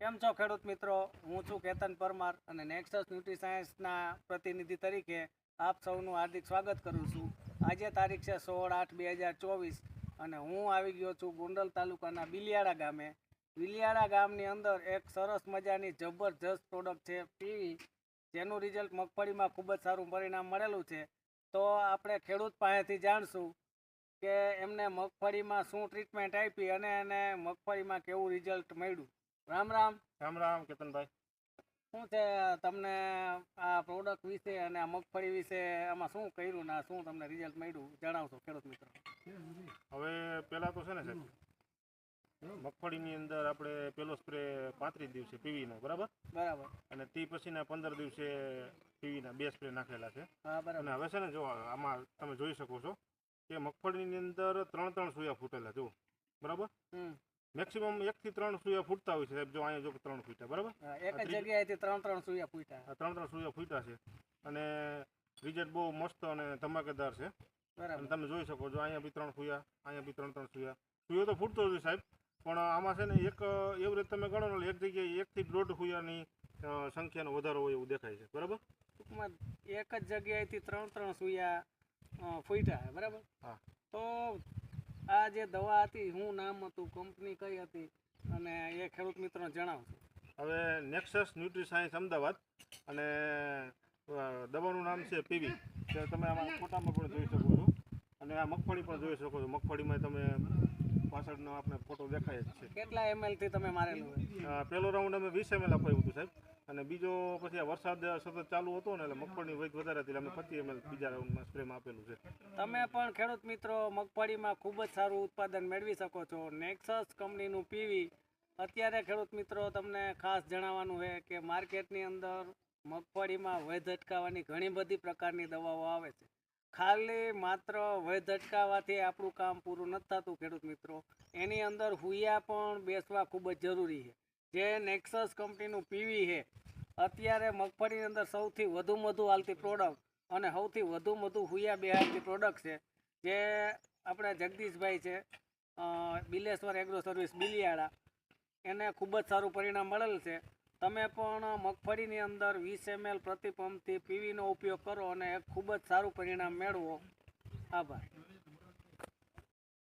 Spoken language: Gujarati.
કેમ છો ખેડૂત મિત્રો? હું છું કેતન પરમાર અને નેક્સસ ન્યુટ્રી સાયન્સના પ્રતિનિધિ તરીકે આપ સૌનું હાર્દિક સ્વાગત કરું છું. આજે તારીખ છે સોળ આઠ બે હજાર ચોવીસ અને હું આવી ગયો છું ગોંડલ તાલુકાના બિલિયાળા ગામે. બિલિયાળા ગામની અંદર એક સરસ મજાની જબરજસ્ત પ્રોડક્ટ છે પીવી, જેનું રિઝલ્ટ મગફળીમાં ખૂબ જ સારું પરિણામ મળેલું છે. તો આપણે ખેડૂત પાસેથી જાણશું કે એમને મગફળીમાં શું ટ્રીટમેન્ટ આપી અને એને મગફળીમાં કેવું રિઝલ્ટ મળ્યું. રામ રામ. રામ રામ કેતનભાઈ. શું છે તમને આ પ્રોડક્ટ વિશે અને આ મગફળી વિશે આમાં શું કર્યું ને શું તમને રિઝલ્ટ મળ્યું? જણાવશો ખેડૂત મિત્રો. હવે પહેલા તો છે ને સાહેબ મગફળીની અંદર આપણે પેલો સ્પ્રે પાંત્રીસ દિવસે પીવીનો બરાબર? બરાબર. અને તે પછીના પંદર દિવસે પીવીના બે સ્પ્રે નાખેલા છે. હા બરાબર. અને હવે છે ને જો આમાં તમે જોઈ શકો છો કે મગફળીની અંદર ત્રણ ત્રણ સુયા ફૂટેલા જુઓ. બરાબર? મેક્સિમમ એકથી ત્રણ સુયા ફૂટતા હોય છે સાહેબ જો અહીંયા જો ત્રણ ફૂટ્યા બરાબર? એક જ જગ્યાએથી ત્રણ ત્રણ સુયા ફૂટા ત્રણ ત્રણ સુયા ફૂટ્યા છે. અને રિઝલ્ટ બહુ મસ્ત અને ધમાકેદાર છે. બરાબર. તમે જોઈ શકો છો અહીંયા બી ત્રણ સુયા અહીંયા બી ત્રણ ત્રણ સુયા. સુયો તો ફૂટતો જ સાહેબ પણ આમાં છે ને એક અ, એવી રીતે તમે ગણો ને એક જગ્યાએ એકથી દોઢ સુયાની સંખ્યાનો વધારો હોય એવું દેખાય છે બરાબર? ટૂંકમાં એક જ જગ્યાએથી ત્રણ ત્રણ સુયા ફૂટ્યા બરાબર? હા. તો આ જે દવા હતી શું નામ હતું કંપની કઈ હતી અને એ ખેડૂત મિત્રો જણાવશો હવે નેક્સસ ન્યુટ્રી સાયન્સ અમદાવાદ અને દવાનું નામ છે પીવી જે તમે આમાં ફોટામાં પણ જોઈ શકો છો. અને આ મગફળી પણ જોઈ શકો છો. મગફળીમાં તમે પાછળનો આપણે ફોટો દેખાય જ છે. કેટલા એમએલથી તમે મારેલું પેલો પહેલો રાઉન્ડ અમે વીસ એમએલ આપ્યું હતું સાહેબ. અને બીજો પછી આ વરસાદ સતત ચાલુ હતો ને એટલે મગફળીની વૈધ વધારે હતી અમે પચીસ એમએલ બીજા રાઉન્ડમાં સ્પ્રેમાં આપેલું છે. તમે પણ ખેડૂત મિત્રો મગફળીમાં ખૂબ જ સારું ઉત્પાદન મેળવી શકો છો. નેક્સસ કંપનીનું પીવી. અત્યારે ખેડૂત મિત્રો તમને ખાસ જણાવવાનું છે કે માર્કેટની અંદર મગફળીમાં વૈધ અટકાવવાની ઘણી બધી પ્રકારની દવાઓ આવે છે. ખાલી માત્ર વય અટકાવવાથી આપણું કામ પૂરું નથી થતું ખેડૂત મિત્રો. એની અંદર હુયા પણ બેસવા ખૂબ જ જરૂરી છે. જે નેક્સસ કંપનીનું પીવી છે, અત્યારે મગફળીની અંદર સૌથી વધુ વધુ હાલતી પ્રોડક્ટ અને સૌથી વધુ વધુ હુયા બેહાડતી પ્રોડક્ટ છે, જે આપણા જગદીશભાઈ છે બિલેશ્વર એગ્રો સર્વિસ બિલિયાળા. એને ખૂબ જ સારું પરિણામ મળેલ છે. તમે પણ મગફળીની અંદર વીસ એમએલ પ્રતિ પંપથી પીવીનો ઉપયોગ કરો અને ખૂબ જ સારું પરિણામ મેળવો. આભાર.